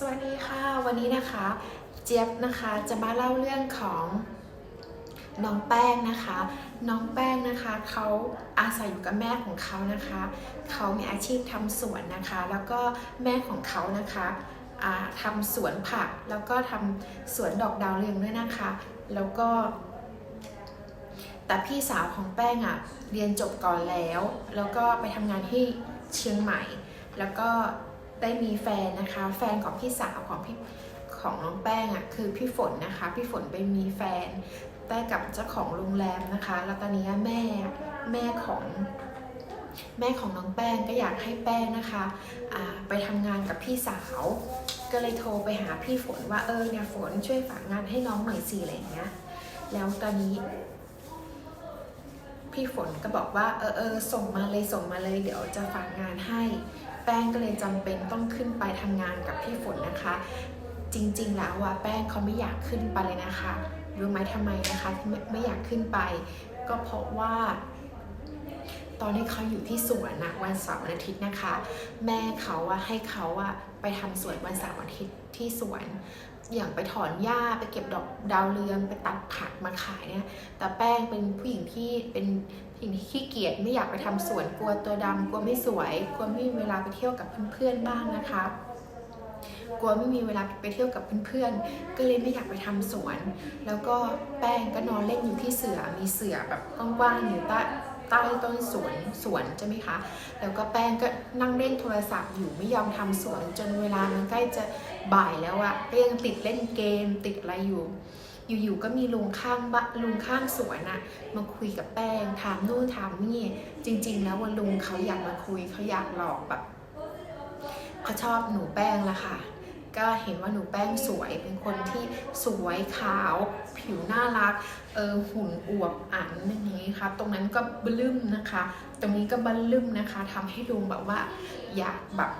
สวัสดีค่ะ วันนี้นะคะ เจี๊ยบนะคะจะมาเล่าเรื่องของน้องแป้งนะคะ น้องแป้งนะคะเขาอาศัยอยู่กับแม่ของเขานะคะเขามีอาชีพทำสวนนะคะ แล้วก็แม่ของเขานะคะอ่าทำสวนผักแล้วก็ทำสวนดอกดาวเรืองด้วยนะคะ แล้วก็ แต่พี่สาวของแป้งอะ่ะเรียนจบก่อนแล้ว แล้วก็ไปทำงานที่เชียงใหม่ แล้วก็ ได้มีแฟนนะคะ แฟนของพี่สาวของพี่ของน้องแป้งอะ่ะคือพี่ฝนนะคะ พี่ฝนไปมีแฟนได้กับเจ้าของโรงแรมนะคะ แล้วตอนนี้แม่แม่ของแม่ของน้องแป้งก็อยากให้แป้งนะคะอ่าไปทำงานกับพี่สาว ก็เลยโทรไปหาพี่ฝนว่าเออเนี่ยฝนช่วยฝากงานให้น้องหน่อยสิอะไรเงี้ย แล้วตอนนี้ พี่ฝนก็บอกว่าเออเออส่งมาเลยส่งมาเลย เดี๋ยวจะฝากงานให้ แป้งก็เลยจำเป็นต้องขึ้นไปทำงานกับพี่ฝนนะคะ จริงๆ แล้วว่าแป้งเขาไม่อยากขึ้นไปเลยนะคะรู้ไหมทำไมนะคะไม่ไม่อยากขึ้นไป ก็เพราะว่า ตอนที่เขาอยู่ที่สวนนะวันเสาร์วันอาทิตย์นะคะ แม่เขาอะให้เขาอะไปทำสวนวันเสาร์วันอาทิตย์ที่สวน อย่างไปถอนหญ้าไปเก็บดอกดาวเรืองไปตัดผักมาขายเนี่ยแต่แป้งเป็นผู้หญิงที่เป็นผู้หญิงที่ขี้เกียจไม่อยากไปทำสวนกลัวตัวดำกลัวไม่สวยกลัวไม่มีเวลาไปเที่ยวกับเพื่อนๆบ้างนะคะกลัวไม่มีเวลาไปเที่ยวกับเพื่อนๆ ก็เลยไม่อยากไปทำสวน แล้วก็แป้งก็นอนเล่นอยู่ที่เสือ มีเสือแบบกว้างๆอยู่ใต้ ใต้ต้นสวนสวนใช่ไหมคะ แล้วก็แป้งก็นั่งเล่นโทรศัพท์อยู่ไม่ยอมทำสวนจนเวลามันใกล้จะบ่ายแล้วอะก็ยังติดเล่นเกมติดอะไรอยู่ อยู่ๆก็มีลุงข้างบ้านลุงข้างสวนอะมาคุยกับแป้งถามนู่นถามนี่จริง ๆ แล้ววันลุงเขาอยากมาคุยเขาอยากหลอกแบบเขาชอบหนูแป้งละค่ะ ก็เห็นว่าหนูแป้งสวย เป็นคนที่สวยขาว ผิวน่ารัก เออหุ่นอวบอันอย่างนี้ค่ะตรงนั้นก็บลึ้มนะคะ ตรงนี้ก็บลึ้มนะคะทำให้ลุงแบบว่าอยากแบบ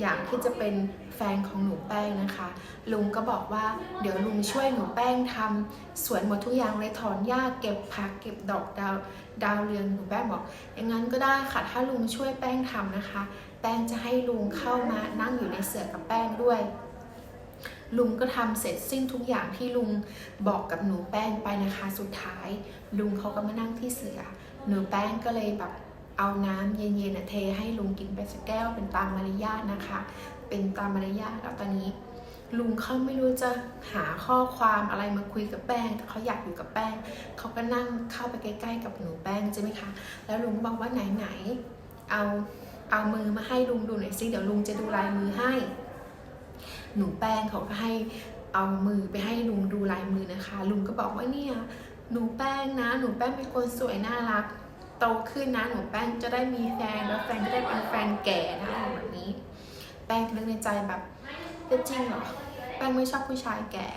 อยากที่จะเป็นแฟนของหนูแป้งนะคะ ลุงก็บอกว่าเดี๋ยวลุงช่วยหนูแป้งทำสวนหมดทุกอย่างเลยถอนหญ้าเก็บผักเก็บดอกดาวดาวเรืองหนูแป้งบอกอย่างนั้นก็ได้ค่ะถ้าลุงช่วยแป้งทำนะคะ ป้งจะให้ลุงเข้ามานั่งอยู่ในเสือกับแป้งด้วย ลุงก็ทำเสร็จสิ้นทุกอย่างที่ลุงบอกกับหนูแป้งไปนะคะ สุดท้าย ลุงเขาก็มานั่งที่เสือ หนูแป้งก็เลยแบบเอาน้ำเย็นๆเทให้ลุงกินไปสักแก้วเป็นตามมารยาทนะคะ เป็นตามมารยาทแล้วตอนนี้ ลุงเขาไม่รู้จะหาข้อความอะไรมาคุยกับแป้งแต่เขาอยากอยู่กับแป้งเขาก็นั่งเข้าไปใกล้ ๆ กับหนูแป้งใช่ไหมคะ แล้วลุงบอกว่าไหนๆเอา เอามือมาให้ลุงดูหน่อยสิเดี๋ยวลุงจะดูลายมือให้ หนูแป้งเขาก็ให้เอามือไปให้ลุงดูลายมือนะคะ ลุงก็บอกว่าเนี่ยหนูแป้งนะ หนูแป้งเป็นคนสวยน่ารัก โตขึ้นนะหนูแป้งจะได้มีแฟนแล้วแฟนก็ได้เป็นแฟนแก่นะแบบนี้ แป้งนึกในใจแบบจะจริงเหรอแป้งไม่ชอบผู้ชายแก่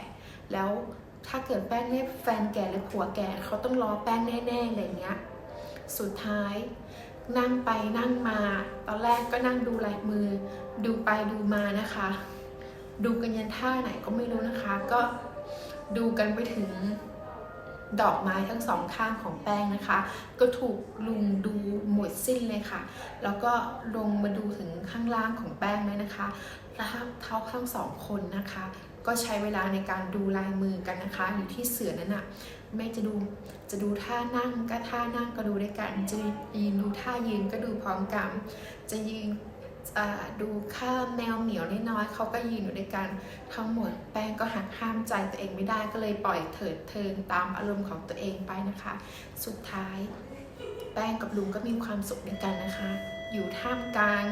แล้วถ้าเกิดแป้งได้แฟนแก่หรือผัวแก่เขาต้องรอแป้งแน่ๆอะไรเงี้ยสุดท้าย นั่งไปนั่งมา ตอนแรกก็นั่งดูลายมือ ดูไปดูมานะคะ ดูกันยันท่าไหนก็ไม่รู้นะคะ ก็ดูกันไปถึงดอกไม้ทั้งสองข้างของแป้งนะคะ ก็ถูกลุงดูหมดสิ้นเลยค่ะ แล้วก็ลงมาดูถึงข้างล่างของแป้งเลยนะคะแล้วเท้าทั้งสองคนนะคะ ก็ใช้เวลาในการดูลายมือกันนะคะ อยู่ที่เสือนั้นน่ะไม่จะดูจะดูท่านั่งก็ท่านั่งก็ดูด้วยกัน จะยืนดูท่ายืนก็ดูพร้อมกัน จะยืนดูข้ามแนวเหนียวน้อยๆเขาก็ยืนอยู่ด้วยกันทั้งหมด แป้งก็หักห้ามใจตัวเองไม่ได้ก็เลยปล่อยเถิดเทิงตามอารมณ์ของตัวเองไปนะคะ สุดท้าย แป้งกับลุงก็มีความสุขด้วยกันนะคะ อยู่ท่ามกลาง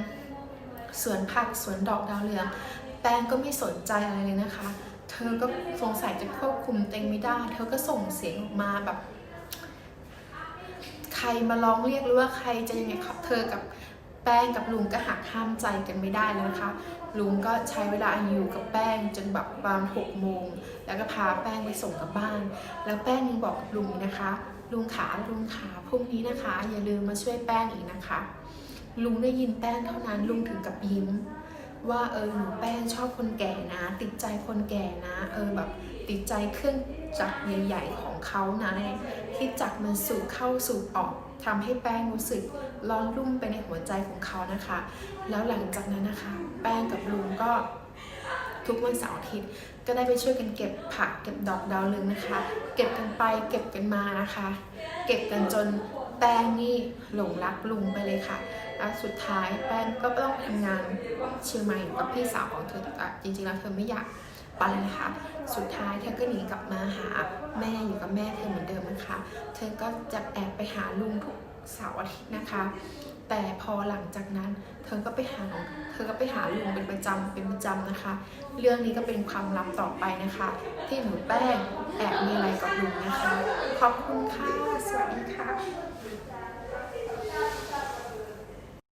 สวนผักสวนดอกดาวเรือง แป้งก็ไม่สนใจอะไรเลยนะคะ เธอก็สงสัยจะควบคุมตัวเองไม่ได้ เธอก็ส่งเสียงออกมาแบบ ใครมาร้องเรียกหรือว่าใครจะยังไงครับ เธอกับแป้งกับลุงก็หักห้ามใจกันไม่ได้แล้วนะคะ ลุงก็ใช้เวลาอยู่กับแป้งจนแบบประมาณหกโมง แล้วก็พาแป้งไปส่งกลับบ้าน แล้วแป้งยังบอกกับลุงนะคะ ลุงขาลุงขาพรุ่งนี้นะคะ อย่าลืมมาช่วยแป้งอีกนะคะ ลุงได้ยินแป้งเท่านั้นลุงถึงกับยิ้ม ว่าเออหนูแป้งชอบคนแก่นะ ติดใจคนแก่นะ เออแบบติดใจเครื่องจักรใหญ่ๆของเขานะที่จักรมันสูบเข้าสูบออกทำให้แป้งรู้สึกร้อนรุ่มไปในหัวใจของเขานะคะ แล้วหลังจากนั้นนะคะ แป้งกับลุงก็ทุกวันเสาร์อาทิตย์ก็ได้ไปช่วยกันเก็บผักเก็บดอกดาวเรืองนะคะ เก็บกันไปเก็บกันมานะคะ เก็บกันจน แป้งนี่หลงรักลุงไปเลยค่ะ แล้วสุดท้ายแป้งก็ต้องทำงานเชียงใหม่อยู่กับพี่สาวของเธอแต่จริงๆแล้วเธอไม่อยากไปนะคะ สุดท้ายเธอก็หนีกลับมาหาแม่อยู่กับแม่เธอเหมือนเดิมนะคะ เธอก็จะแอบไปหาลุงทุกเสาร์อาทิตย์นะคะ แต่พอหลังจากนั้น เธอก็ไปหา เธอก็ไปหาลุงเป็นประจำเป็นประจำนะคะ เรื่องนี้ก็เป็นความลับต่อไปนะคะ ที่หนูแป้งแอบมีอะไรกับลุงนะคะ ขอบคุณค่ะ สวัสดีค่ะ